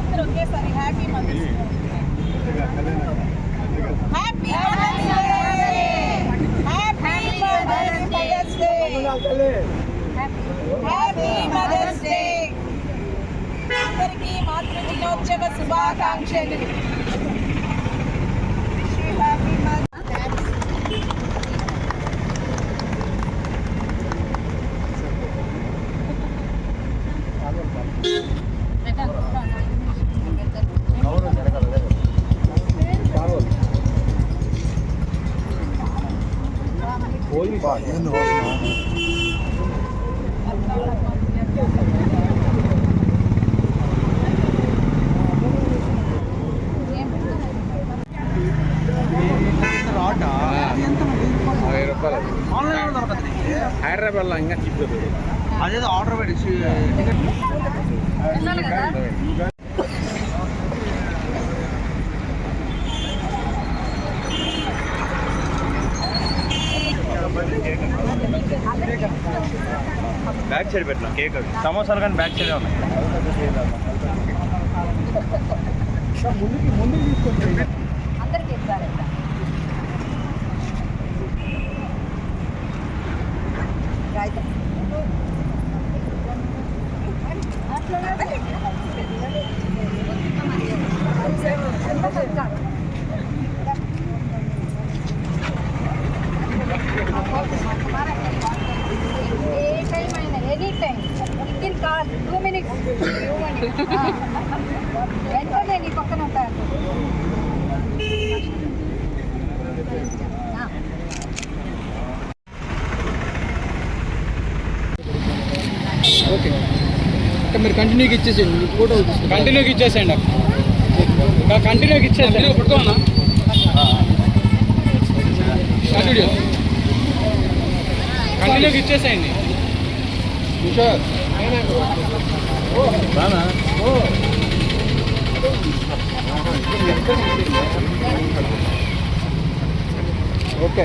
అందరూ ఒకేసారి happy mothers happy happy mothers day happy mothers day అందరికీ దినోత్సవ శుభాకాంక్షలు. హ్యాపీ మదర్స్ బ్యాక్ సైడ్ పెట్టినా కేక్ అది. సమోసాలు కానీ బ్యాక్ సైడ్ ఉన్నాయి అందరికీ ఇస్తారు ఏ వెంటనే నీ పక్కన ఉంటారు ఆ. ఓకే మీరు కంటిన్యూకి ఇచ్చేసేయండి ఫోటో కంటిన్యూకి ఇచ్చేసేయండి. అక్క కంటిన్యూకి ఇచ్చేసేయండి పడుకోనా కంటిన్యూ కంటిన్యూకి ఇచ్చేసేయండి. ఓకే.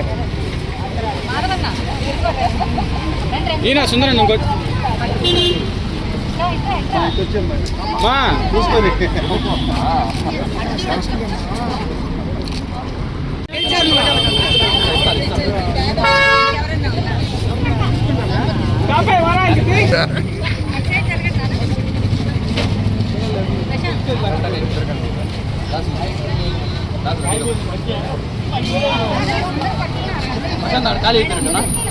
ఈయన సుందరన్ ఇంకో. మా. చూసుకొని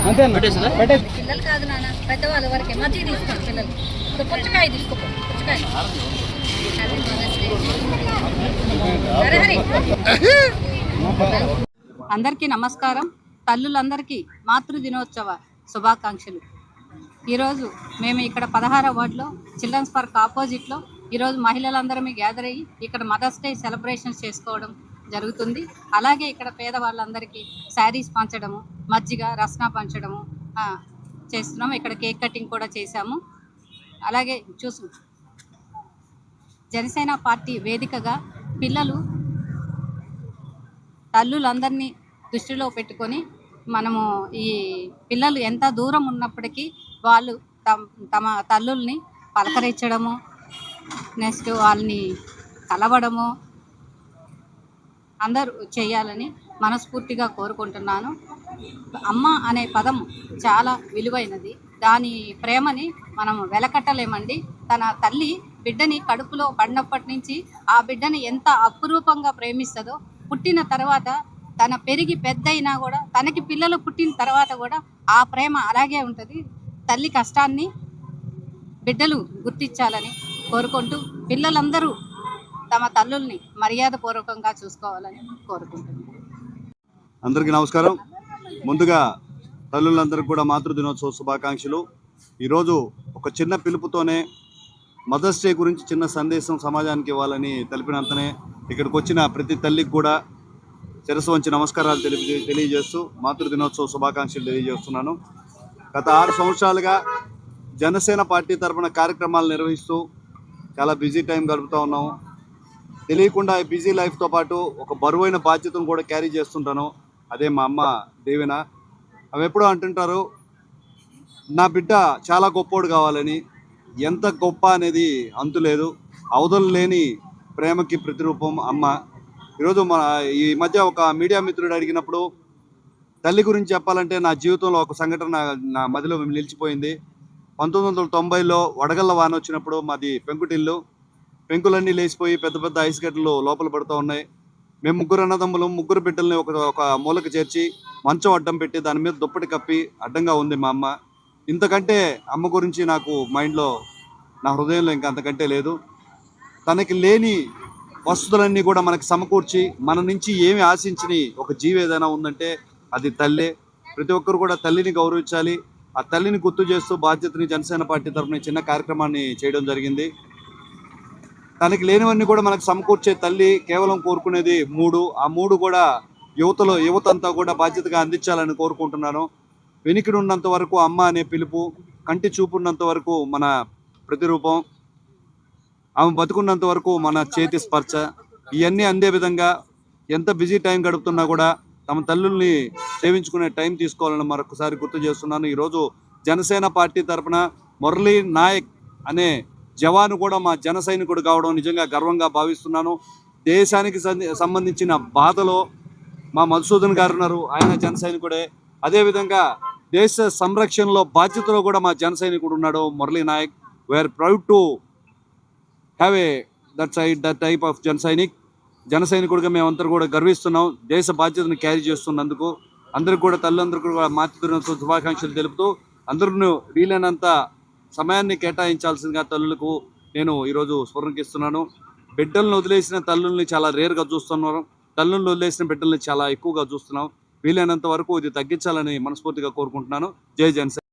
అంతే పెట్టేసిందా? పెట్టేసి. పిల్లలు కాదు నాన్న పెద్దవాళ్ళ వరకే మజ్జిగ తీసుకోండి పిల్లలు. ఇప్పుడు పుచ్చకాయ తీసుకో పుచ్చకాయ. అందరికీ నమస్కారం. తల్లులందరికీ మాతృ దినోత్సవ శుభాకాంక్షలు. ఈరోజు మేము ఇక్కడ పదహార వార్డులో చిల్డ్రన్స్ పార్క్ ఆపోజిట్లో ఈరోజు మహిళలందరం గ్యాదర్ అయ్యి ఇక్కడ మదర్స్ డే సెలబ్రేషన్స్ చేసుకోవడం జరుగుతుంది. అలాగే ఇక్కడ పేదవాళ్ళందరికీ శారీస్ పంచడము మజ్జిగ రస్నా పంచడము చేస్తున్నాము. ఇక్కడ కేక్ కటింగ్ కూడా చేశాము. అలాగే చూసు జనసేన పార్టీ వేదికగా పిల్లలు తల్లులందరినీ దృష్టిలో పెట్టుకొని మనము ఈ పిల్లలు ఎంత దూరం ఉన్నప్పటికీ వాళ్ళు తమ తమ తల్లుల్ని పలకరించడము నెక్స్ట్ వాళ్ళని కలవడము అందరూ చేయాలని మనస్ఫూర్తిగా కోరుకుంటున్నాను. అమ్మ అనే పదం చాలా విలువైనది. దాని ప్రేమని మనం వెలకట్టలేమండి. తన తల్లి బిడ్డని కడుపులో పడినప్పటి నుంచి ఆ బిడ్డని ఎంత అపురూపంగా ప్రేమిస్తుందో పుట్టిన తర్వాత తన పెరిగి పెద్దయినా కూడా తనకి పిల్లలు పుట్టిన తర్వాత కూడా ఆ ప్రేమ అలాగే ఉంటుంది. తల్లి కష్టాన్ని బిడ్డలు గుర్తించాలని కోరుకుంటూ పిల్లలందరూ తమ తల్లుల్ని మర్యాదపూర్వకంగా చూసుకోవాలని కోరుకుంటున్నాను. అందరికీ నమస్కారం. ముందుగా తల్లులందరికీ కూడా మాతృ దినోత్సవ శుభాకాంక్షలు. ఈరోజు ఒక చిన్న పిలుపుతోనే మదర్స్ డే గురించి చిన్న సందేశం సమాజానికి ఇవ్వాలని తెలిపినంతనే ఇక్కడికి వచ్చిన ప్రతి తల్లికి కూడా శిరస్సు వంచి నమస్కారాలు తెలిపి తెలియజేస్తూ మాతృ దినోత్సవ శుభాకాంక్షలు తెలియజేస్తున్నాను. గత ఆరు సంవత్సరాలుగా జనసేన పార్టీ తరఫున కార్యక్రమాలు నిర్వహిస్తూ చాలా బిజీ టైం గడుపుతూ ఉన్నాము. తెలియకుండా ఈ బిజీ లైఫ్తో పాటు ఒక బరువైన బాధ్యతను కూడా క్యారీ చేస్తుంటాను. అదే మా అమ్మ దేవిన. అవి ఎప్పుడూ అంటుంటారు నా బిడ్డ చాలా గొప్పోడు కావాలని. ఎంత గొప్ప అనేది అంతులేదు అవధులు లేని ప్రేమకి ప్రతిరూపం అమ్మ. ఈరోజు మన ఈ మధ్య ఒక మీడియా మిత్రుడు అడిగినప్పుడు తల్లి గురించి చెప్పాలంటే నా జీవితంలో ఒక సంఘటన నా- నా మదిలో నిలిచిపోయింది. పంతొమ్మిది వందల తొంభైలో వడగళ్ళ వాన వచ్చినప్పుడు మాది పెంకుటిల్లు. పెంకులన్నీ లేచిపోయి పెద్ద పెద్ద ఐస్ గడ్డలు లోపల పడుతూ ఉన్నాయి. మేము ముగ్గురు అన్నదమ్ములు ముగ్గురు బిడ్డల్ని ఒక ఒక మూలకు చేర్చి మంచం అడ్డం పెట్టి దాని మీద దుప్పటి కప్పి అడ్డంగా ఉంది మా అమ్మ. ఇంతకంటే అమ్మ గురించి నాకు మైండ్లో నా హృదయంలో ఇంకా అంతకంటే లేదు. తనకి లేని వసతులన్నీ కూడా మనకి సమకూర్చి మన నుంచి ఏమి ఆశించని ఒక జీవి ఏదైనా ఉందంటే అది తల్లే. ప్రతి ఒక్కరు కూడా తల్లిని గౌరవించాలి. ఆ తల్లిని గుర్తు చేస్తూ బాధ్యతని జనసేన పార్టీ తరఫున చిన్న కార్యక్రమాన్ని చేయడం జరిగింది. తనకి లేనివన్నీ కూడా మనకు సమకూర్చే తల్లి కేవలం కోరుకునేది మూడు. ఆ మూడు కూడా యువతలో యువత అంతా కూడా బాధ్యతగా అందించాలని కోరుకుంటున్నాను. వెనికిడి ఉన్నంత వరకు అమ్మ అనే పిలుపు కంటి చూపు ఉన్నంత వరకు మన ప్రతిరూపం ఆమె బతుకున్నంత వరకు మన చేతి స్పర్శ. ఇవన్నీ అందే విధంగా ఎంత బిజీ టైం గడుపుతున్నా కూడా తమ తల్లుల్ని సేవించుకునే టైం తీసుకోవాలని మరొకసారి గుర్తు చేస్తున్నాను. ఈరోజు జనసేన పార్టీ తరఫున మురళీ నాయక్ అనే జవాను కూడా మా జన సైనికుడు కావడం నిజంగా గర్వంగా భావిస్తున్నాను. దేశానికి సంబంధించిన బాధలో మా మధుసూదన్ గారు ఉన్నారు ఆయన జన సైనికుడే. అదేవిధంగా దేశ సంరక్షణలో బాధ్యతలో కూడా మా జన సైనికుడు ఉన్నాడు Murali Naik. We are proud to have a that side that type of Jana Sainik. జన సైనికుడిగా మేమందరూ కూడా గర్విస్తున్నాం. దేశ బాధ్యతను క్యారీ చేస్తున్నందుకు. అందరికి కూడా తల్లిదండ్రులకు కూడా మాతృదినోత్సవ శుభాకాంక్షలు తెలుపుతూ అందరూ వీలైనంత సమయాన్ని కేటాయించాల్సిందిగా తల్లులకు నేను ఈరోజు స్ఫురణకిస్తున్నాను. బిడ్డలను వదిలేసిన తల్లుల్ని చాలా రేర్గా చూస్తున్నాం తల్లులను వదిలేసిన బిడ్డల్ని చాలా ఎక్కువగా చూస్తున్నాం. వీలైనంత వరకు ఇది తగ్గించాలని మనస్ఫూర్తిగా కోరుకుంటున్నాను. జై జనసేన.